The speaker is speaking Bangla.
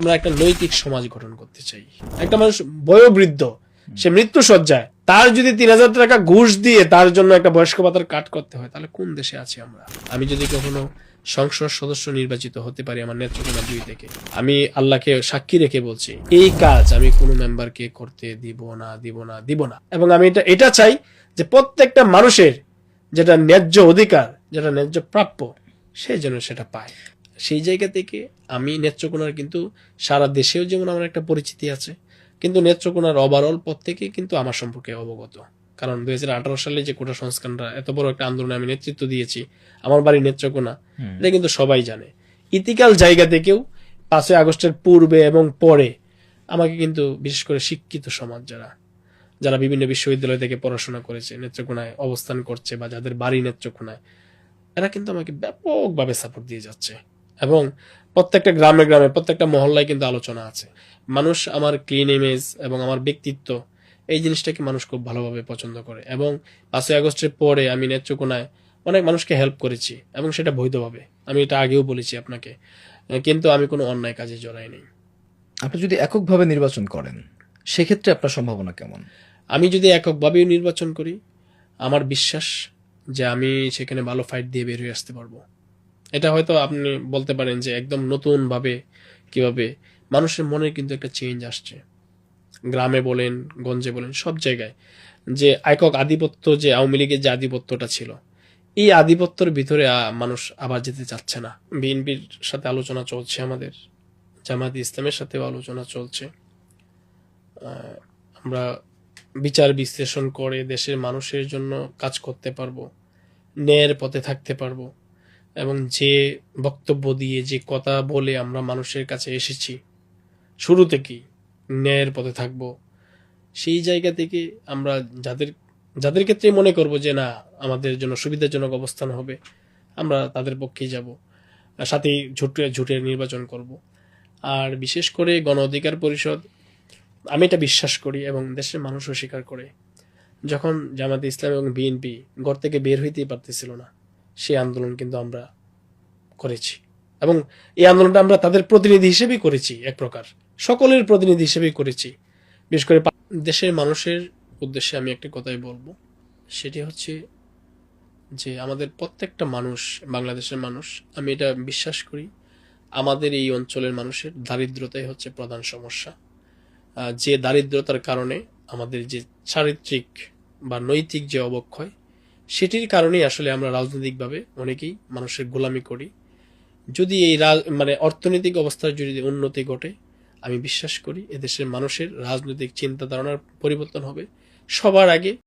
আমরা একটা নৈতিক সমাজ গঠন করতে চাই। একটা মানুষ বয়োবৃদ্ধ, সে মৃত্যু সজ্জায় তার যদি তিন হাজার টাকা ঘুষ দিয়ে তার জন্য একটা বয়স্ক ভাতার কাট করতে হয়, তাহলে কোন দেশে আছি আমরা? আমি যদি কখনো সংসদ সদস্য নির্বাচিত হতে পারি আমার নেত্রকোনা দুই থেকে, আমি আল্লাহকে সাক্ষী রেখে বলছি, এই কাজ আমি কোনো মেম্বারকে করতে দিব না দিব না দিব না। এবং আমি এটা এটা চাই যে প্রত্যেকটা মানুষের যেটা ন্যায্য অধিকার, যেটা ন্যায্য প্রাপ্য, সে যেন সেটা পায়। সেই জায়গা থেকে আমি নেত্রকোনার কিন্তু সারা দেশেও যেমন আমার একটা পরিচিতি আছে কিন্তু নেত্রকোনার ওভারঅল থেকে কিন্তু আমার সম্পর্কে অবগত। কারণ দুই হাজার আঠারো সালে যে কোটা সংস্কারটা এত বড় একটা আন্দোলনে আমি নেতৃত্ব দিয়েছি আমার বাড়ি নেত্রকোনা এটা কিন্তু সবাই জানে। ইতিকাল জায়গা থেকেও পাঁচই আগস্টের পূর্বে এবং পরে আমাকে কিন্তু বিশেষ করে শিক্ষিত সমাজ যারা যারা বিভিন্ন বিশ্ববিদ্যালয় থেকে পড়াশোনা করেছে নেত্রকোনায় অবস্থান করছে বা যাদের বাড়ি নেত্রকোনায় এরা কিন্তু আমাকে ব্যাপকভাবে সাপোর্ট দিয়ে যাচ্ছে। এবং প্রত্যেকটা গ্রামে গ্রামে প্রত্যেকটা মহল্লায় কিন্তু আলোচনা আছে। মানুষ আমার ক্লিন ইমেজ এবং আমার ব্যক্তিত্ব এই জিনিসটাকে মানুষ খুব ভালোভাবে পছন্দ করে। এবং পাঁচই আগস্টের পরে আমি নেত্রকোনায় অনেক মানুষকে হেল্প করেছি এবং সেটা বৈধভাবে। আমি এটা আগেও বলেছি আপনাকে। কিন্তু আমি কোনো অন্যায় কাজে জড়াই নেই আপনি যদি এককভাবে নির্বাচন করেন সেক্ষেত্রে আপনার সম্ভাবনা কেমন? আমি যদি এককভাবেও নির্বাচন করি আমার বিশ্বাস যে আমি সেখানে ভালো ফাইট দিয়ে বের হয়ে আসতে পারব। এটা হয়তো আপনি বলতে পারেন যে একদম নতুন ভাবে কীভাবে মানুষের মনে কিন্তু একটা চেঞ্জ আসছে। গ্রামে বলেন, গঞ্জে বলেন, সব জায়গায় যে একক আধিপত্য যে আওয়ামী লীগের যে আধিপত্যটা ছিল, এই আধিপত্যের ভিতরে মানুষ আবার যেতে চাচ্ছে না। বিএনপির সাথে আলোচনা চলছে আমাদের জামাত ইসলামের সাথেও আলোচনা চলছে। আমরা বিচার বিশ্লেষণ করে দেশের মানুষের জন্য কাজ করতে পারব, ন্যায়ের পথে থাকতে পারব। এবং যে বক্তব্য দিয়ে যে কথা বলে আমরা মানুষের কাছে এসেছি, শুরু থেকেই ন্যায়ের পথে থাকব। সেই জায়গা থেকে আমরা যাদের যাদের ক্ষেত্রে মনে করব যে না, আমাদের জন্য সুবিধাজনক অবস্থান হবে, আমরা তাদের পক্ষেই যাব। সাথে ঝুটে ঝুটে নির্বাচন করব। আর বিশেষ করে গণ অধিকার পরিষদ, আমি এটা বিশ্বাস করি এবং দেশের মানুষও স্বীকার করে। যখন জামাতে ইসলাম এবং বিএনপি ঘর থেকে বের হইতেই পারতেছিল না সেই আন্দোলন কিন্তু আমরা করেছি। এবং এই আন্দোলনটা আমরা তাদের প্রতিনিধি হিসেবেই করেছি এক প্রকার। সকলের প্রতিনিধি হিসেবেই করেছি। বিশেষ করে দেশের মানুষের উদ্দেশ্যে আমি একটা কথাই বলব। সেটি হচ্ছে যে আমাদের প্রত্যেকটা মানুষ, বাংলাদেশের মানুষ, আমি এটা বিশ্বাস করি, আমাদের এই অঞ্চলের মানুষের দারিদ্রতাই হচ্ছে প্রধান সমস্যা। যে দারিদ্রতার কারণে আমাদের যে চারিত্রিক বা নৈতিক যে অবক্ষয়, সেটির কারণেই আসলে আমরা রাজনৈতিকভাবে অনেকেই মানুষের গোলামি করি। যদি এই মানে অর্থনৈতিক অবস্থার যদি উন্নতি ঘটে, আমি বিশ্বাস করি এদেশের মানুষের রাজনৈতিক চিন্তা ধারণার পরিবর্তন হবে। সবার আগে